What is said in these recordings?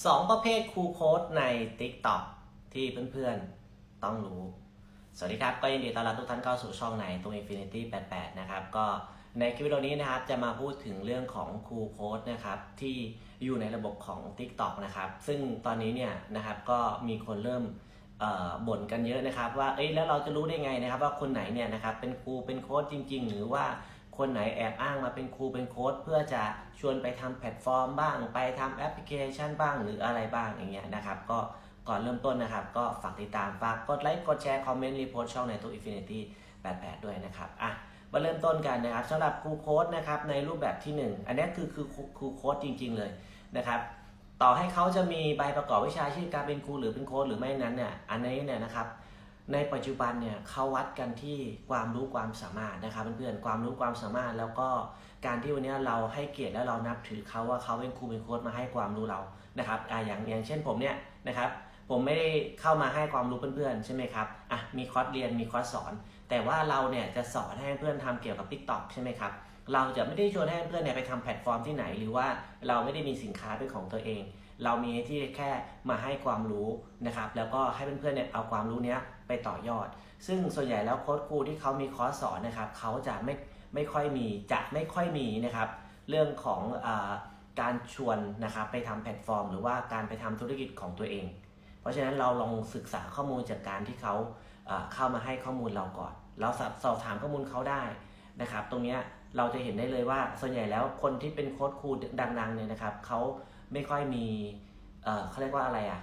2ประเภทครูโค้ดใน TikTok ที่เพื่อนๆต้องรู้ สวัสดีครับ ก็ยินดีต้อนรับทุกท่านเข้าสู่ช่องในตัว Infinity 88 นะครับ ก็ในคลิปวิดีโอนี้นะครับ จะมาพูดถึงเรื่องของครูโค้ดนะครับ ที่อยู่ในระบบของ TikTok นะครับ ซึ่งตอนนี้เนี่ยนะครับก็มีคนเริ่มบ่นกันเยอะนะครับ ว่าเอ้ยแล้วเราจะรู้ได้ไงนะครับ ว่าคนไหนเนี่ยนะครับเป็นครูเป็นโค้ดจริง ๆ หรือว่า คนไหนแอบอ้างมาเป็นครูเป็นโค้ดเพื่อจะชวนไปทำแพลตฟอร์มบ้าง ไปทำแอปพลิเคชันบ้างหรืออะไรบ้างอย่างเงี้ยนะครับ ก็ก่อนเริ่มต้นนะครับ ก็ฝากติดตามฝากกดไลค์กดแชร์คอมเมนต์รีโพสช่องในตัว Infinity 88 ด้วยนะครับอะมาเริ่มต้นกันนะครับสำหรับครูโค้ดนะครับในรูปแบบที่ 1 อันนี้คือคือครูโค้ดจริง ๆ เลยนะครับต่อให้เขาจะมีใบประกอบวิชาชีพการเป็นครูหรือเป็นโค้ดหรือไม่นั้นเนี่ยอันนี้เนี่ยนะครับ ในปัจจุบันเนี่ยเขาวัดกันที่ความรู้ความสามารถนะครับเพื่อนๆความรู้ความสามารถ แล้วก็การที่วันนี้เราให้เกียรติและเรานับถือเขาว่าเขาเป็นครูเป็นโค้ดมาให้ความรู้เรานะครับอ่าอย่างอย่างเช่นผมเนี่ยนะครับผมไม่ได้เข้ามาให้ความรู้เพื่อนๆใช่ไหมครับอะมีคอร์สเรียนมีคอร์สสอน แต่ว่าเราเนี่ยจะสอนให้เพื่อนทำเกี่ยวกับ Tik t o อกใช่ไหมครับเราจะไม่ได้ชวนให้เพื่อนเนี่ยไปทำแพลตฟอร์มที่ไหน หรือว่าเราไม่ได้มีสินค้าเป็นของตัวเอง เรามีที่แค่มาให้ความรู้นะครับแล้วก็ให้เพื่อนๆเนี่ยเอาความรู้เนี้ย ไปต่อยอด ซึ่งส่วนใหญ่แล้วโค้ชครูที่เขามีคอร์สสอนนะครับเขาจะไม่ไม่ค่อยมีจะไม่ค่อยมีนะครับ เรื่องของอการชวนนะครับไปทำแพลตฟอร์ม หรือว่าการไปทำธุรกิจของตัวเอง เพราะฉะนั้นเราลองศึกษาข้อมูลจากการที่เขาเข้ามาให้ข้อมูลเราก่อน เราสอบถามข้อมูลเขาได้นะครับ ตรงนี้เราจะเห็นได้เลยว่าส่วนใหญ่แล้วคนที่เป็นโค้ชครูดังๆเนี่ยนะครับเขาไม่ค่อยมีเอ่อเขาเรียกว่าอะไรอะ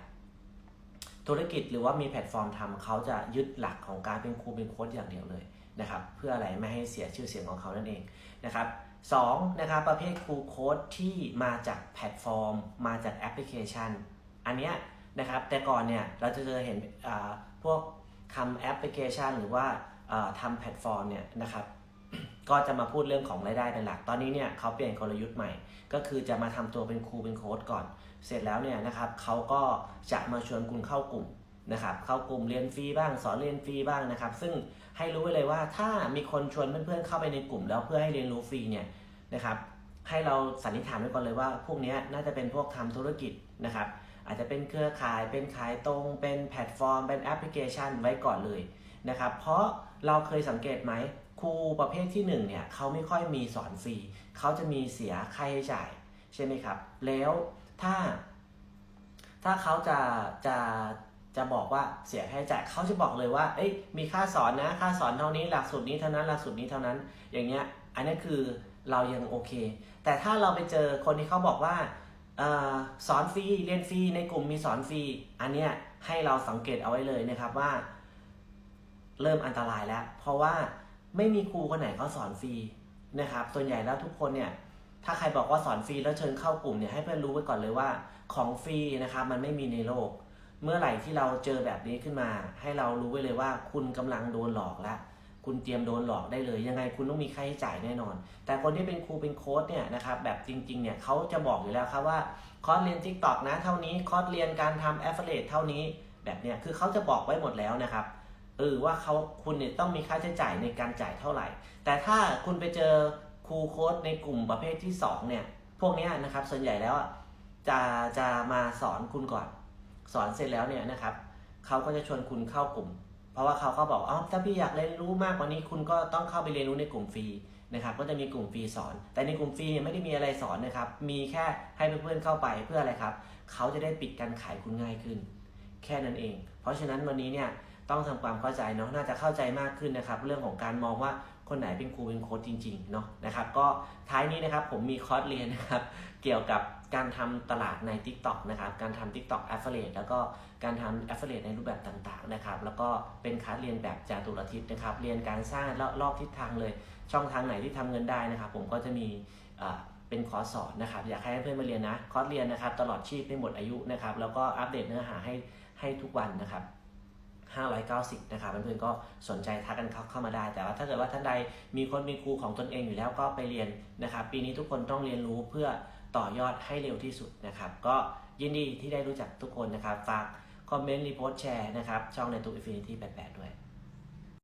ธุรกิจหรือว่ามีแพลตฟอร์มทำเขาจะยึดหลักของการเป็นครูเป็นโค้ชอย่างเดียวเลยนะครับเพื่ออะไรไม่ให้เสียชื่อเสียงของเขานั่นเองนะครับสองนะครับประเภทครูโค้ดที่มาจากแพลตฟอร์ม มาจากแอปพลิเคชัน อันเนี้ยนะครับแต่ก่อนเนี่ยเราจะเจอเห็นพวกทำแอปพลิเคชัน หรือว่าทำแพลตฟอร์มเนี่ยนะครับ ก็จะมาพูดเรื่องของรายได้เป็นหลัก ตอนนี้เนี่ยเขาเปลี่ยนกลยุทธ์ใหม่ ก็คือจะมาทำตัวเป็นครูเป็นโค้ดก่อน เสร็จแล้วเนี่ยนะครับเขาก็จะมาชวนคุณเข้ากลุ่มนะครับ เข้ากลุ่มเรียนฟรีบ้าง สอนเรียนฟรีบ้างนะครับ ซึ่งให้รู้ไว้เลยว่าถ้ามีคนชวนเพื่อนๆเข้าไปในกลุ่ม แล้วเพื่อให้เรียนรู้ฟรีเนี่ยนะครับ ให้เราสันนิษฐานไว้ก่อนเลยว่า พวกนี้น่าจะเป็นพวกทำธุรกิจนะครับ อาจจะเป็นเครือข่ายเป็นขายตรงเป็นแพลตฟอร์ม เป็นแอปพลิเคชันไว้ก่อนเลยนะครับเพราะเราเคยสังเกตไหมครูประเภทที่หนึ่งเนี่ยเขาไม่ค่อยมีสอนฟรีเขาจะมีเสียค่าใช้จ่ายใช่ไหมครับ แล้วถ้า ถ้าเขาจะจะจะบอกว่าเสียค่าใช้จ่ายเขาจะบอกเลยว่า เอ้ยมีค่าสอนนะค่าสอนเท่านี้หลักสูตรนี้เท่านั้นหลักสูตรนี้เท่านั้น อย่างเงี้ย อันนี้คือเรายังโอเค แต่ถ้าเราไปเจอคนที่เขาบอกว่า สอนฟรีเรียนฟรีในกลุ่มมีสอนฟรีอันเนี้ยให้เราสังเกตเอาไว้เลยนะครับว่า เริ่มอันตรายแล้ว เพราะว่าไม่มีครูคนไหนเขาสอนฟรีนะครับ ส่วนใหญ่แล้วทุกคนเนี่ยถ้าใครบอกว่าสอนฟรีแล้วเชิญเข้ากลุ่มเนี่ยให้เพื่อนรู้ไว้ก่อนเลยว่าของฟรีนะครับมันไม่มีในโลก เมื่อไหร่ที่เราเจอแบบนี้ขึ้นมา ให้เรารู้ไว้เลยว่าคุณกำลังโดนหลอกแล้ว คุณเตรียมโดนหลอกได้เลย ยังไงคุณต้องมีค่าใช้จ่ายแน่นอน แต่คนที่เป็นครูเป็นโค้ดเนี่ยนะครับแบบจริงๆเนี่ยเขาจะบอกอยู่แล้วครับว่าคอร์สเรียน Tik t o อกนะเท่านี้คอร์สเรียนการทำ Affiliate เท่านี้แบบเนี้ยคือเขาจะบอกไว้หมดแล้วนะครับเออว่าเขาคุณเนี่ยต้องมีค่าใช้จ่ายในการจ่ายเท่าไหร่ แต่ถ้าคุณไปเจอครูโค้ดในกลุ่มประเภทที่สองเนี่ยพวกเนี้ยนะครับส่วนใหญ่แล้วจะจะมาสอนคุณก่อน สอนเสร็จแล้วเนี่ยนะครับเขาก็จะชวนคุณเข้ากลุ่ม ราะว่าเขาก็บอกอ๋อถ้าพี่อยากเรียนรู้มากกว่านี้คุณก็ต้องเข้าไปเรียนรู้ในกลุ่มฟรีนะครับก็จะมีกลุ่มฟรีสอน แต่ในกลุ่มฟรีเนี่ยไม่ได้มีอะไรสอนนะครับ มีแค่ให้เพื่อนๆเข้าไปเพื่ออะไรครับ เขาจะได้ปิดการขายคุณง่ายขึ้น แค่นั้นเอง เพราะฉะนั้นวันนี้เนี่ยต้องทำความเข้าใจเนาะน่าจะเข้าใจมากขึ้นนะครับ เรื่องของการมองว่าคนไหนเป็นครูเป็นโค้ชจริงๆเนาะนะครับ ก็ท้ายนี้นะครับผมมีคอร์สเรียนนะครับ เกี่ยวกับ การทำตลาดใน TikTok นะครับการทำ TikTok Affiliate แล้วก็การทำ Affiliate ในรูปแบบต่างๆนะครับแล้วก็เป็นคลาสเรียนแบบจาตุรทิศนะครับเรียนการสร้างรอบทิศทางเลย ช่องทางไหนที่ทำเงินได้นะครับ ผมก็จะมีเป็นคอร์สสอนนะครับอยากให้เพื่อนมาเรียนนะคอร์สเรียนนะครับตลอดชีพไม่หมดอายุนะครับแล้วก็อัปเดตเนื้อหาให้ให้ทุกวันนะครับ590 นะครับเพื่อนๆก็สนใจทักกันเข้าเข้ามาได้ แต่ว่าถ้าเกิดว่าท่านใดมีคนมีครูของตนเองอยู่แล้วก็ไปเรียนนะครับ ปีนี้ทุกคนต้องเรียนรู้เพื่อ ต่อยอดให้เร็วที่สุดนะครับ ก็ยินดีที่ได้รู้จักทุกคนนะครับ ฝากคอมเมนต์รีโพสต์แชร์นะครับ ช่องในตัว Infinity 88ด้วย